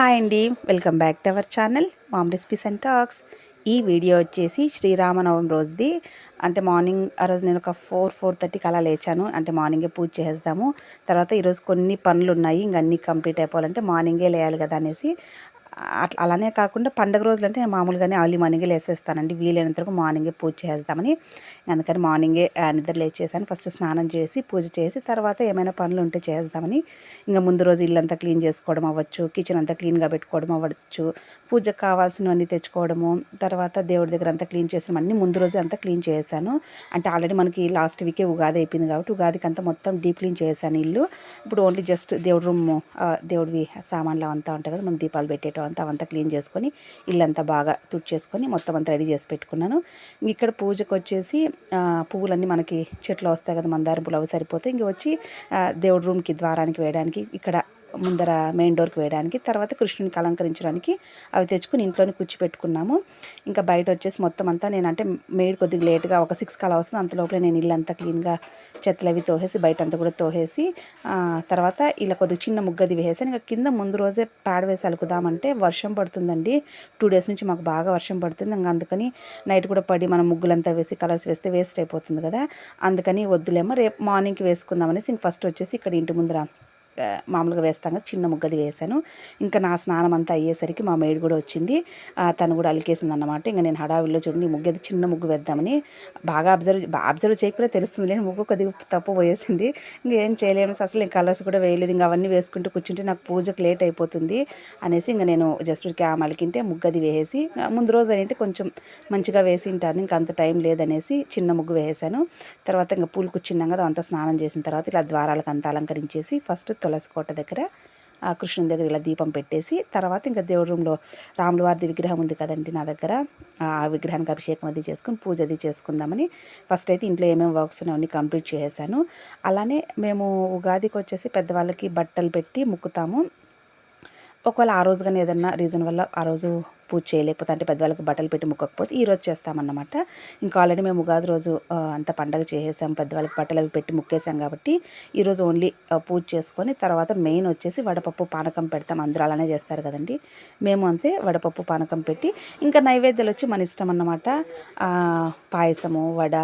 Hi అండి. Welcome back to our channel mom recipes and talks. ఈ video వచ్చేసి శ్రీరామనవమి రోజుది. అంటే మార్నింగ్ ఆ రోజు నేను ఒక ఫోర్ ఫోర్ థర్టీకి అలా లేచాను. అంటే మార్నింగే పూజ చేసేద్దాము. తర్వాత ఈరోజు కొన్ని పనులు ఉన్నాయి ఇంక అన్నీ కంప్లీట్ అయిపోవాలంటే మార్నింగే లేయాలి కదా అనేసి అట్లా అలానే కాకుండా పండగ రోజులు అంటే నేను మామూలుగానే ఆలీ మార్నింగే లేసేస్తానండి. వీలైనంత వరకు మార్నింగే పూజ చేద్దామని అందుకని మార్నింగే ఆ, నిద్ర లేచేసాను. ఫస్ట్ స్నానం చేసి పూజ చేసి తర్వాత ఏమైనా పనులు ఉంటే చేద్దామని ఇంకా ముందు రోజు ఇల్లంతా క్లీన్ చేసుకోవడం అవ్వచ్చు కిచెన్ అంతా క్లీన్గా పెట్టుకోవడం అవ్వచ్చు పూజకు కావాల్సినవన్నీ తెచ్చుకోవడము తర్వాత దేవుడి దగ్గర అంతా క్లీన్ చేసిన అన్నీ ముందు రోజు అంతా క్లీన్ చేశాను. అంటే ఆల్రెడీ మనకి లాస్ట్ వీకే ఉగాది అయిపోయింది కాబట్టి ఉగాదికి అంతా మొత్తం డీప్ క్లీన్ చేశాను ఇల్లు. ఇప్పుడు ఓన్లీ జస్ట్ దేవుడి రూమ్ దేవుడివి సామాన్లు అవంతా ఉంటాయి కదా మనం దీపాలు పెట్టేటం అంతా అవంతా క్లీన్ చేసుకొని ఇల్లంతా బాగా తుడిచేసుకొని మొత్తం అంతా రెడీ చేసి పెట్టుకున్నాను. ఇక్కడ పూజకు వచ్చేసి పువ్వులన్నీ మనకి చెట్లు వస్తాయి కదా మందారం పూలు అవి సరిపోతాయి. ఇంక వచ్చి దేవుడి రూమ్కి ద్వారానికి వేయడానికి ఇక్కడ ముందర మెయిన్ డోర్కి వేయడానికి తర్వాత కృష్ణునికి అలంకరించడానికి అవి తెచ్చుకుని ఇంట్లోనే కూర్చిపెట్టుకున్నాము. ఇంకా బయట వచ్చేసి మొత్తం అంతా నేను అంటే మేడ్ కొద్దిగా లేట్గా ఒక సిక్స్ కలా వస్తుంది. అంత లోపల నేను ఇల్లు అంతా క్లీన్గా చెత్తలు అవి తోసేసి బయట అంతా కూడా తోహేసి తర్వాత ఇలా కొద్దిగా చిన్న ముగ్గది వేసాను ఇంకా కింద ముందు రోజే ప్యాడ్ వేసి అలుకుదామంటే వర్షం పడుతుందండి. టూ డేస్ నుంచి మాకు బాగా వర్షం పడుతుంది. ఇంకా అందుకని నైట్ కూడా పడి మనం ముగ్గులంతా వేసి కలర్స్ వేస్తే వేస్ట్ అయిపోతుంది కదా. అందుకని వద్దులేమో రేపు మార్నింగ్కి వేసుకుందాం అనేసి ఇంక ఫస్ట్ వచ్చేసి ఇక్కడ ఇంటి ముందర మామూలుగా వేస్తాం కదా చిన్న ముగ్గది వేశాను ఇంకా నా స్నానం అంతా అయ్యేసరికి మా మేడ్ కూడా వచ్చింది. తను కూడా అలికేసింది అన్నమాట ఇంకా నేను హడావిల్లో చూడండి ఈ ముగ్గది చిన్న ముగ్గు వేద్దామని బాగా అబ్జర్వ్ అబ్జర్వ్ చేయకపోతే తెలుస్తుంది నేను ముగ్గు కొద్దిగా తప్పు పోయేసింది. ఇంకేం చేయలేము అసలు ఇంకా కలర్స్ కూడా వేయలేదు ఇంకా అవన్నీ వేసుకుంటూ కూర్చుంటే నాకు పూజకు లేట్ అయిపోతుంది అనేసి ఇంకా నేను జస్ట్ క్యామ్ అలికింటే ముగ్గది వేసేసి ముందు రోజు అంటే కొంచెం మంచిగా వేసి ఉంటాను ఇంకా అంత టైం లేదనేసి చిన్న ముగ్గు వేసాను. తర్వాత ఇంకా పూలు కూర్చున్నాం కదా అంతా స్నానం చేసిన తర్వాత ఇలా ద్వారాలకు అంతా అలంకరించేసి ఫస్ట్ తులసి కోట దగ్గర ఆ కృష్ణుని దగ్గర ఇలా దీపం పెట్టేసి తర్వాత ఇంకా దేవుడి రూమ్లో రాముల వారిది విగ్రహం ఉంది కదండి నా దగ్గర ఆ విగ్రహానికి అభిషేకం అది చేసుకుని పూజ అది చేసుకుందామని ఫస్ట్ అయితే ఇంట్లో ఏమేమి వర్క్స్ ఉన్నాయో కంప్లీట్ చేసేసాను. అలానే మేము ఉగాదికి వచ్చేసి పెద్దవాళ్ళకి బట్టలు పెట్టి ముక్కుతాము. ఒకవేళ ఆ రోజు కానీ ఏదన్నా రీజన్ వల్ల ఆ రోజు పూజ చేయలేకపోతే అంటే పెద్దవాళ్ళకి బట్టలు పెట్టి ముక్కకపోతే ఈరోజు చేస్తామన్నమాట. ఇంకా ఆల్రెడీ మేము ఉగాది రోజు అంత పండగ చేసేసాం. పెద్దవాళ్ళకి బట్టలు అవి పెట్టి ముక్కేసాం కాబట్టి ఈరోజు ఓన్లీ పూజ చేసుకొని తర్వాత మెయిన్ వచ్చేసి వడపప్పు పానకం పెడతాం. అందరూ అలానే చేస్తారు కదండి. మేము అంతే వడపప్పు పానకం పెట్టి ఇంకా నైవేద్యాలు వచ్చి మన ఇష్టం అన్నమాట. పాయసము వడ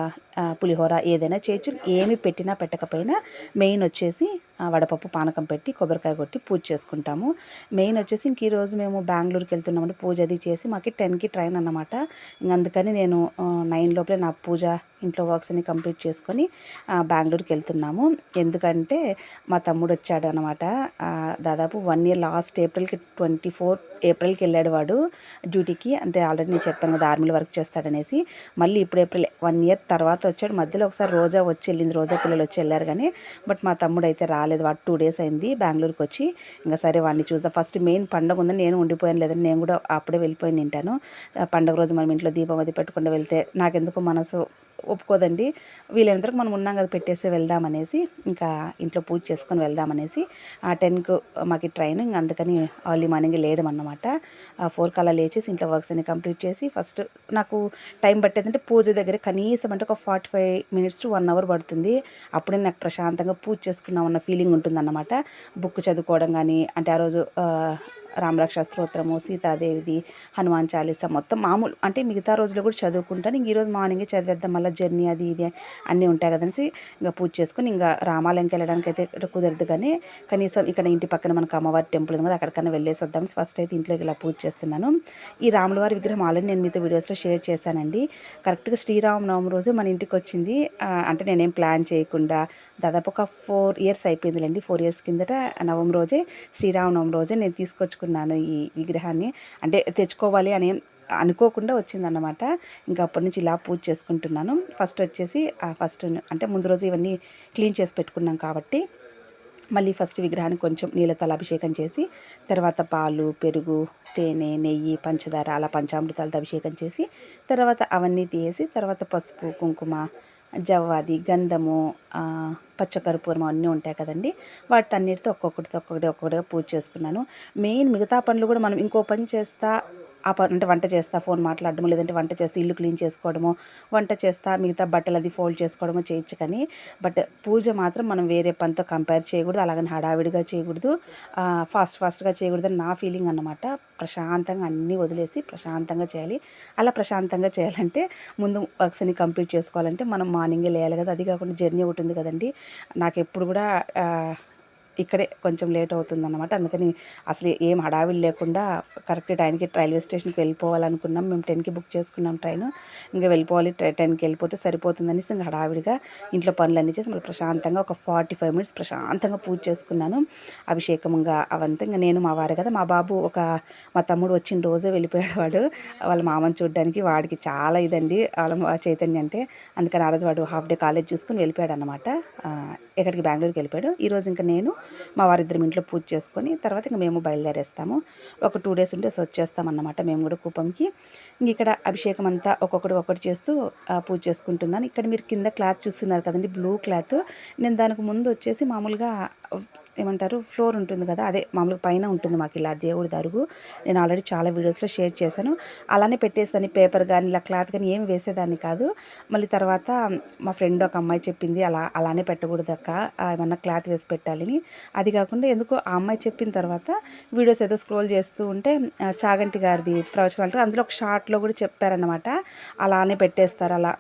పులిహోర ఏదైనా చేయొచ్చు. ఏమి పెట్టినా పెట్టకపోయినా మెయిన్ వచ్చేసి వడపప్పు పానకం పెట్టి కొబ్బరికాయ కొట్టి పూజ చేసుకుంటాము. మెయిన్ వచ్చేసి ఇంక ఈరోజు మేము బెంగళూరుకి వెళ్తున్నామంటే పూజ అది చేసి మాకు టెన్కి ట్రైన్ అన్నమాట. ఇంక అందుకని నేను నైన్ లోపలే నా పూజ ఇంట్లో వర్క్స్ అన్ని కంప్లీట్ చేసుకొని బెంగళూరుకి వెళ్తున్నాము. ఎందుకంటే మా తమ్ముడు వచ్చాడు అనమాట దాదాపు వన్ ఇయర్ లాస్ట్ ఏప్రిల్కి ట్వంటీ ఫోర్ ఏప్రిల్కి వెళ్ళాడు వాడు డ్యూటీకి. అంటే ఆల్రెడీ నేను చెప్పాను కదా ఆర్మీలో వర్క్ చేస్తాడనేసి. మళ్ళీ ఇప్పుడు ఏప్రిల్ వన్ ఇయర్ తర్వాత వచ్చాడు. మధ్యలో ఒకసారి రోజా వచ్చి వెళ్ళింది. రోజా పిల్లలు వచ్చి వెళ్ళారు కానీ బట్ మా తమ్ముడు అయితే రాలేదు. వాడు టూ డేస్ అయింది బెంగళూరుకి వచ్చి. ఇంకా సరే వాడిని చూద్దాం. ఫస్ట్ మెయిన్ పండగ ఉందని నేను ఉండిపోయాను లేదని నేను కూడా అప్పుడే వెళ్ళిపోయి నింటాను. పండుగ పండగ రోజు మనం ఇంట్లో దీపం అది పెట్టుకుంటూ వెళ్తే నాకెందుకు మనసు ఒప్పుకోదండి. వీళ్ళందరికి మనం ఉన్నాం కదా పెట్టేసి వెళ్దామనేసి ఇంకా ఇంట్లో పూజ చేసుకొని వెళ్దామనేసి ఆ టెన్కు మాకు ట్రైన్ ఇంకా అందుకని ఆర్లీ మార్నింగ్ లేయడం అన్నమాట. ఫోర్ కల్లా అలా లేచేసి ఇంట్లో వర్క్స్ అన్ని కంప్లీట్ చేసి ఫస్ట్ నాకు టైం పట్టేదంటే పూజ దగ్గర కనీసం అంటే ఒక forty five minutes to one hour పడుతుంది. అప్పుడే నాకు ప్రశాంతంగా పూజ చేసుకున్నామన్న ఫీలింగ్ ఉంటుందన్నమాట. బుక్ చదువుకోవడం కానీ అంటే ఆ రోజు రామరక్ష స్తోత్రము సీతాదేవిది హనుమాన్ చాలీసా మొత్తం మామూలు అంటే మిగతా రోజులు కూడా చదువుకుంటాను. ఇంక ఈరోజు మార్నింగే చదివేద్దాం మళ్ళీ జర్నీ అది ఇది అన్నీ ఉంటాయి కదనేసి ఇంకా పూజ చేసుకుని ఇంకా రామాలయంకి వెళ్ళడానికి అయితే కుదరదు కానీ కనీసం ఇక్కడ ఇంటి పక్కన మనకు అమ్మవారి టెంపుల్ ఉంది కదా అక్కడికన్నా వెళ్ళేసి వద్దాం ఫస్ట్ అయితే ఇంట్లోకి ఇలా పూజ చేస్తున్నాను. ఈ రాముల వారి విగ్రహం ఆల్రెడీ నేను మీతో వీడియోస్లో షేర్ చేశానండి. కరెక్ట్గా శ్రీరామనవమి రోజు మన ఇంటికి వచ్చింది. అంటే నేనేం ప్లాన్ చేయకుండా దాదాపు ఒక ఫోర్ ఇయర్స్ అయిపోయిందిలేండి. ఫోర్ ఇయర్స్ కిందట నవం రోజే శ్రీరామనవమి రోజే నేను తీసుకొచ్చుకున్నాను ఈ విగ్రహాన్ని. అంటే తెచ్చుకోవాలి అని అనుకోకుండా వచ్చిందన్నమాట. ఇంకా అప్పటి నుంచి ఇలా పూజ చేసుకుంటున్నాను. ఫస్ట్ వచ్చేసి ఫస్ట్ అంటే ముందు రోజు ఇవన్నీ క్లీన్ చేసి పెట్టుకున్నాం కాబట్టి మళ్ళీ ఫస్ట్ విగ్రహానికి కొంచెం నీళ్ళతో అభిషేకం చేసి తర్వాత పాలు పెరుగు తేనె నెయ్యి పంచదార అలా పంచామృతాలతో అభిషేకం చేసి తర్వాత అవన్నీ తీసి తర్వాత పసుపు కుంకుమ జవ్వాది గంధము పచ్చకర్పూరం అన్నీ ఉంటాయి కదండి. వాటన్నిటితో ఒక్కొక్కటితో ఒక్కొక్కటి ఒక్కొక్కటిగా పూజ చేసుకున్నాను. మెయిన్ మిగతా పనులు కూడా మనం ఇంకో పని చేస్తా ఆ పని అంటే వంట చేస్తా ఫోన్ మాట్లాడడము లేదంటే వంట చేస్తే ఇల్లు క్లీన్ చేసుకోవడము వంట చేస్తా మిగతా బట్టలు అది ఫోల్డ్ చేసుకోవడము చేయొచ్చు కానీ బట్ పూజ మాత్రం మనం వేరే పనితో కంపేర్ చేయకూడదు అలాగని హడావిడిగా చేయకూడదు. ఫాస్ట్ ఫాస్ట్గా చేయకూడదు అని నా ఫీలింగ్ అన్నమాట. ప్రశాంతంగా అన్నీ వదిలేసి ప్రశాంతంగా చేయాలి. అలా ప్రశాంతంగా చేయాలంటే ముందు వర్క్స్ని కంప్లీట్ చేసుకోవాలంటే మనం మార్నింగే లేయాలి కదా. అది కాకుండా జర్నీ ఒకటి ఉంది కదండి. నాకు ఎప్పుడు కూడా ఇక్కడే కొంచెం లేట్ అవుతుందన్నమాట. అందుకని అసలు ఏం హడావిడి లేకుండా కరెక్ట్ టైంకి రైల్వే స్టేషన్కి వెళ్ళిపోవాలనుకున్నాం. మేము టెన్కి బుక్ చేసుకున్నాం ట్రైన్. ఇంకా వెళ్ళిపోవాలి ట్రై టెన్కి వెళ్ళిపోతే సరిపోతుందని ఇంకా హడావిడిగా ఇంట్లో పనులన్నీ చేసి మళ్ళీ ప్రశాంతంగా ఒక ఫార్టీ ఫైవ్ మినిట్స్ ప్రశాంతంగా పూజ చేసుకున్నాను. అభిషేకంగా అవంతా. ఇంకా నేను మా వారు కదా మా బాబు ఒక మా తమ్ముడు వచ్చిన రోజే వెళ్ళిపోయాడు వాడు. వాళ్ళ మామని చూడడానికి వాడికి చాలా ఇదండి. వాళ్ళ చైతన్య అంటే అందుకని ఆ రోజు వాడు హాఫ్ డే కాలేజ్ చూసుకుని వెళ్ళిపోయాడు అనమాట ఎక్కడికి బెంగళూరుకి వెళ్ళిపోయాడు. ఈరోజు ఇంకా నేను మా వారిద్దరం ఇంట్లో పూజ చేసుకొని తర్వాత ఇంకా మేము బయలుదేరేస్తాము. ఒక టూ డేస్ ఉంటే వచ్చేస్తామన్నమాట మేము కూడా కూపంకి. ఇంక ఇక్కడ అభిషేకం అంతా ఒక్కొక్కటి ఒక్కటి చేస్తూ పూజ చేసుకుంటున్నాను. ఇక్కడ మీరు కింద క్లాత్ చూస్తున్నారు కదండి బ్లూ క్లాత్. నేను దానికి ముందు వచ్చేసి మామూలుగా ఏమంటారు ఫ్లోర్ ఉంటుంది కదా అదే మామూలుగా పైన ఉంటుంది మాకు ఇలా దేవుడి దరుగు నేను ఆల్రెడీ చాలా వీడియోస్లో షేర్ చేశాను. అలానే పెట్టేస్తాను పేపర్ కానీ ఇలా క్లాత్ కానీ ఏం వేసేదాన్ని కాదు. మళ్ళీ తర్వాత మా ఫ్రెండ్ ఒక అమ్మాయి చెప్పింది అలా అలానే పెట్టకూడదు అక్క ఏమన్నా క్లాత్ వేసి పెట్టాలని అది కాకుండా ఎందుకో ఆ అమ్మాయి చెప్పిన తర్వాత వీడియోస్ ఏదో స్క్రోల్ చేస్తూ ఉంటే చాగంటి గారిది ప్రవచనాలు అందులో ఒక షార్ట్లో కూడా చెప్పారనమాట అలానే పెట్టేస్తారు అలా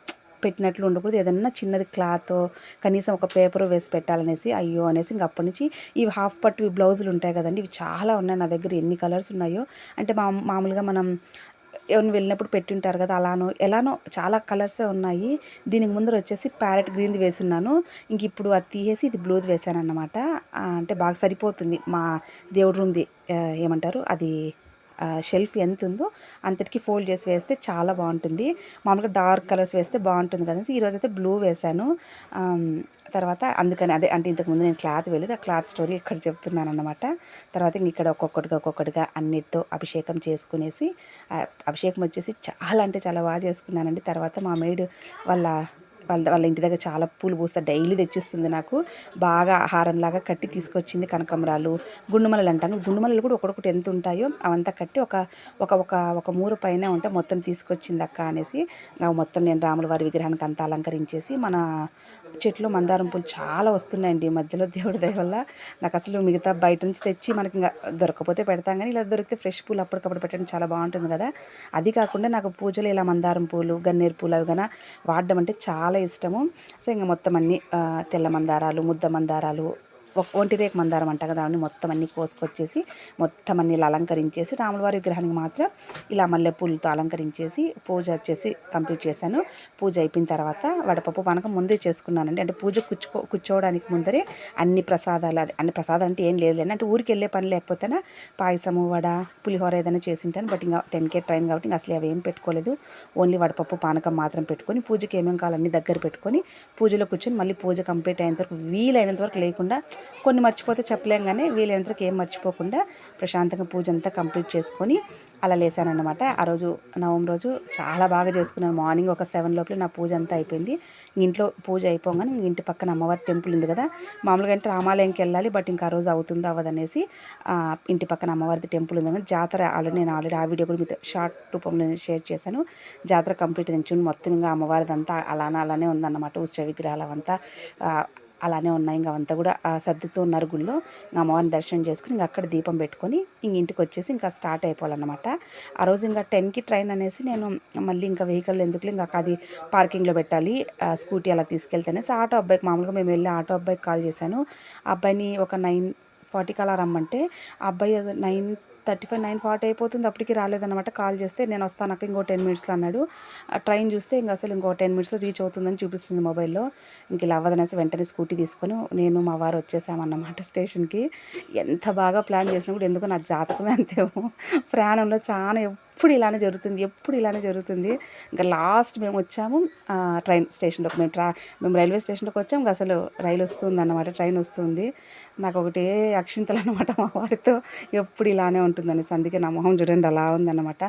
పెట్టినట్లు ఉండకూడదు. ఏదన్నా చిన్నది క్లాత్ కనీసం ఒక పేపర్ వేసి పెట్టాలనేసి అయ్యో అనేసి ఇంక అప్పటి నుంచి ఇవి హాఫ్ పట్టు ఇవి బ్లౌజులు ఉంటాయి కదండి ఇవి చాలా ఉన్నాయి నా దగ్గర. ఎన్ని కలర్స్ ఉన్నాయో అంటే మా మామూలుగా మనం ఎవరిని వెళ్ళినప్పుడు పెట్టింటారు కదా అలానో ఎలానో చాలా కలర్సే ఉన్నాయి. దీనికి ముందర వచ్చేసి ప్యారెట్ గ్రీన్ది వేసున్నాను. ఇంక ఇప్పుడు అది తీసేసి ఇది బ్లూది వేసాను అన్నమాట అంటే బాగా సరిపోతుంది మా దేవుడి రూమ్ది ఏమంటారు అది షెల్ఫ్ ఎంత ఉందో అంతటికి ఫోల్డ్ చేసి వేస్తే చాలా బాగుంటుంది. మామూలుగా డార్క్ కలర్స్ వేస్తే బాగుంటుంది కదా ఈరోజు అయితే బ్లూ వేశాను. తర్వాత అందుకని అదే అంటే ఇంతకుముందు నేను క్లాత్ వెళ్ళేది ఆ క్లాత్ స్టోరీ ఇక్కడ చెప్తున్నాను అనమాట తర్వాత ఇంక ఇక్కడ ఒక్కొక్కటిగా ఒక్కొక్కటిగా అన్నిటితో అభిషేకం చేసుకునేసి అభిషేకం వచ్చేసి చాలా అంటే చాలా బాగా చేసుకున్నానండి. తర్వాత మా మేడ్ వాళ్ళ వాళ్ళ వాళ్ళ ఇంటి దగ్గర చాలా పూలు పూస్తే డైలీ తెచ్చిస్తుంది నాకు. బాగా ఆహారంలాగా కట్టి తీసుకొచ్చింది కనకమరాలు గుండుమలలు అంటాను. గుండుమలలు కూడా ఒకటొకటి ఎంత ఉంటాయో అవంతా కట్టి ఒక ఒక ఒక ఒక మూర పైన ఉంటే మొత్తం తీసుకొచ్చింది అక్క అనేసి నాకు మొత్తం నేను రాముల వారి విగ్రహానికి అంతా అలంకరించేసి మన చెట్లు మందారం పూలు చాలా వస్తున్నాయండి ఈ మధ్యలో దేవుడి దయ వల్ల. నాకు అసలు మిగతా బయట నుంచి తెచ్చి మనకి ఇంకా దొరకపోతే పెడతాం కానీ ఇలా దొరికితే ఫ్రెష్ పూలు అప్పటికప్పుడు పెట్టడం చాలా బాగుంటుంది కదా. అది కాకుండా నాకు పూజలు ఇలా మందారం పూలు గన్నేరు పూలు అవి కన్నా వాడడం అంటే చాలా ఇష్టము. సో ఇంకా మొత్తం అన్ని తెల్ల మందారాలు ముద్ద మందారాలు ఒంటి రేకు మందారం అంట కదా అవన్నీ మొత్తం అన్ని కోసుకొచ్చేసి మొత్తం అన్ని ఇలా అలంకరించేసి రాములవారి విగ్రహానికి మాత్రం ఇలా మల్లెపూలతో అలంకరించేసి పూజ వచ్చేసి కంప్లీట్ చేశాను. పూజ అయిపోయిన తర్వాత వడపప్పు పానకం ముందే చేసుకున్నానండి. అంటే పూజ కూర్చుకో కూర్చోవడానికి ముందరే అన్ని ప్రసాదాలు అది అన్ని ప్రసాదాలు అంటే ఏం లేదు అంటే ఊరికి వెళ్ళే పని లేకపోతేనా పాయసము వడ పులిహోర ఏదైనా చేసింటాను. బట్ ఇంకా టెన్ కే ట్రైన్ కాబట్టి ఇంకా అసలు అవి ఏం పెట్టుకోలేదు. ఓన్లీ వడపప్పు పానకం మాత్రం పెట్టుకొని పూజకి ఏమేమి కావాలో అన్ని దగ్గర పెట్టుకొని పూజలో కూర్చొని మళ్ళీ పూజ కంప్లీట్ అయినంత వరకు వీలైనంత వరకు లేకుండా కొన్ని మర్చిపోతే చెప్పలేం కానీ ఏం మర్చిపోకుండా ప్రశాంతంగా పూజ అంతా కంప్లీట్ చేసుకొని అలా లేసానన్నమాట. ఆ రోజు నవం రోజు చాలా బాగా చేసుకున్నాను. మార్నింగ్ ఒక సెవెన్ లోపల నా పూజ అంతా అయిపోయింది. ఇంట్లో పూజ అయిపోగానే ఇంటి పక్కన అమ్మవారి టెంపుల్ ఉంది కదా మామూలుగా అంటే రామాలయంకి వెళ్ళాలి బట్ ఇంకా ఆ రోజు అవుతుందో అవ్వదనేసి ఇంటి పక్కన అమ్మవారిది టెంపుల్ ఉంది కానీ జాతర ఆల్రెడీ నేను ఆల్రెడీ ఆ వీడియో కూడా మీతో షార్ట్ రూపంలో షేర్ చేశాను. జాతర కంప్లీట్ అయింది చూడండి మొత్తం ఇంకా అమ్మవారిదంతా అలానే అలానే ఉందన్నమాట. ఉత్సవ విగ్రహాలు అవంతా అలానే ఉన్నాయి. ఇంకా అంతా కూడా ఆ సర్దుతూ ఉన్నారు గుళ్ళో. ఇంకా అమ్మవారిని దర్శనం చేసుకుని ఇంకా అక్కడ దీపం పెట్టుకొని ఇంక ఇంటికి వచ్చేసి ఇంకా స్టార్ట్ అయిపోవాలన్నమాట. ఆ రోజు ఇంకా టెన్కి ట్రైన్ అనేసి నేను మళ్ళీ ఇంకా వెహికల్ ఎందుకు ఇంకా అది పార్కింగ్లో పెట్టాలి స్కూటీ అలా తీసుకెళ్తేనేసి ఆటో అబ్బాయికి మామూలుగా మేము వెళ్ళి ఆటో అబ్బాయికి కాల్ చేశాను. ఆ అబ్బాయిని ఒక నైన్ ఫార్టీకి అలా రమ్మంటే ఆ అబ్బాయి nine thirty five nine forty అయిపోతుంది. అప్పటికి రాలేదన్నమాట. కాల్ చేస్తే నేను వస్తాను అక్క ఇంకో టెన్ మినిట్స్లో అన్నాడు. ఆ ట్రైన్ చూస్తే ఇంకా అసలు ఇంకో టెన్ మినిట్స్లో రీచ్ అవుతుందని చూపిస్తుంది మొబైల్లో. ఇంక ఇలా అవ్వదనేసి వెంటనే స్కూటీ తీసుకొని నేను మా వారు వచ్చేసామన్నమాట స్టేషన్కి. ఎంత బాగా ప్లాన్ చేసినా కూడా ఎందుకో నా జాతకమే అంతేమో ప్రయాణంలో చాలా ఎప్పుడు ఇలానే జరుగుతుంది ఎప్పుడు ఇలానే జరుగుతుంది. ఇంకా లాస్ట్ మేము వచ్చాము ట్రైన్ స్టేషన్లోకి. మేము ట్రా మేము రైల్వే స్టేషన్లోకి వచ్చాము అసలు రైలు వస్తుంది అన్నమాట ట్రైన్ వస్తుంది. నాకు ఒకటే అక్షింతలు అనమాట మా వారితో ఎప్పుడు ఇలానే ఉంటుందనేసి. అందుకే నా మొహం చూడండి అలా ఉందన్నమాట.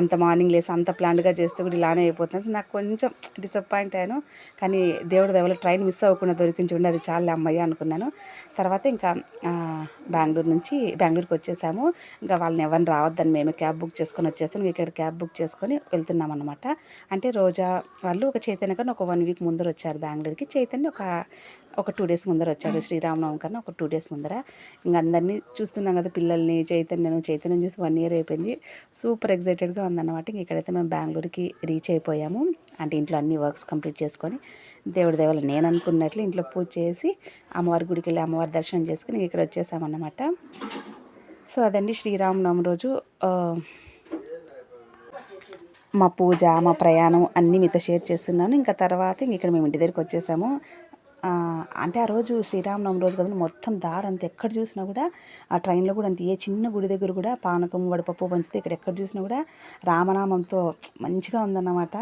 అంత మార్నింగ్ లేసి అంత ప్లాన్డ్గా చేస్తే కూడా ఇలానే అయిపోతుంది నాకు కొంచెం డిసప్పాయింట్ అయ్యాను. కానీ దేవుడు దేవుడు ట్రైన్ మిస్ అవ్వకుండా దొరికింది చూడండి అది చాలా అమ్మయ్య అనుకున్నాను. తర్వాత ఇంకా బెంగళూరు నుంచి బెంగళూరుకి వచ్చేసాము. ఇంకా వాళ్ళని ఎవరిని రావద్దని మేమే క్యాబ్ బుక్ చేసుకొని వచ్చేసాము. కోసం ఇక్కడ క్యాబ్ బుక్ చేసుకొని వెళ్తున్నాం అనమాట అంటే రోజా వాళ్ళు ఒక చైతన్య కన్నా ఒక వన్ వీక్ ముందర వచ్చారు బెంగళూరుకి. చైతన్య ఒక ఒక టూ డేస్ ముందర వచ్చాడు శ్రీరామనవమి కన్నా ఒక టూ డేస్ ముందర. ఇంక అందరినీ చూస్తున్నాం కదా పిల్లల్ని చైతన్యను చైతన్యం చూసి వన్ ఇయర్ అయిపోయింది. సూపర్ ఎగ్జైటెడ్గా ఉందన్నమాట. ఇంక ఇక్కడైతే మేము బెంగళూరుకి రీచ్ అయిపోయాము. అంటే ఇంట్లో అన్ని వర్క్స్ కంప్లీట్ చేసుకొని దేవుడి దేవాలు నేను అనుకున్నట్లు ఇంట్లో పూజ చేసి అమ్మవారి గుడికి వెళ్ళి అమ్మవారి దర్శనం చేసుకుని ఇక్కడ వచ్చేసామన్నమాట. సో అదండి శ్రీరామనవమి రోజు మా పూజ మా ప్రయాణం అన్నీ మీతో షేర్ చేస్తున్నాను. ఇంకా తర్వాత ఇంక ఇక్కడ మేము ఇంటి దగ్గరికి వచ్చేసాము. అంటే ఆ రోజు శ్రీరామనవమి రోజు కదా మొత్తం దారి అంత ఎక్కడ చూసినా కూడా ఆ ట్రైన్లో కూడా అంత. ఏ చిన్న గుడి దగ్గర కూడా పానకం వడపప్పు పంచితే ఇక్కడ ఎక్కడ చూసినా కూడా రామనామంతో మంచిగా ఉందన్నమాట.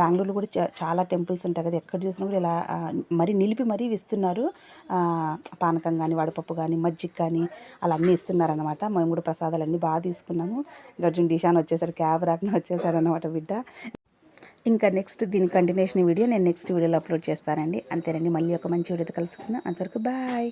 బెంగళూరులో కూడా చాలా టెంపుల్స్ ఉంటాయి కదా ఎక్కడ చూసినా కూడా ఇలా మరీ నిలిపి మరీ ఇస్తున్నారు పానకం కానీ వడపప్పు కానీ మజ్జిగ కానీ అలా అన్నీ ఇస్తున్నారనమాట మేము కూడా ప్రసాదాలు అన్నీ బాగా తీసుకున్నాము. గర్జున్ డిషాన్ వచ్చేసారు క్యాబ్ రాకుండా వచ్చేసారనమాట బిడ్డ. ఇంకా నెక్స్ట్ దీని కంటిన్యూషన్ వీడియో నేను నెక్స్ట్ వీడియోలో అప్లోడ్ చేస్తానండి. అంతేనండి మళ్ళీ ఒక మంచి వీడియోతో కలుసుకుందాం. అంతవరకు బాయ్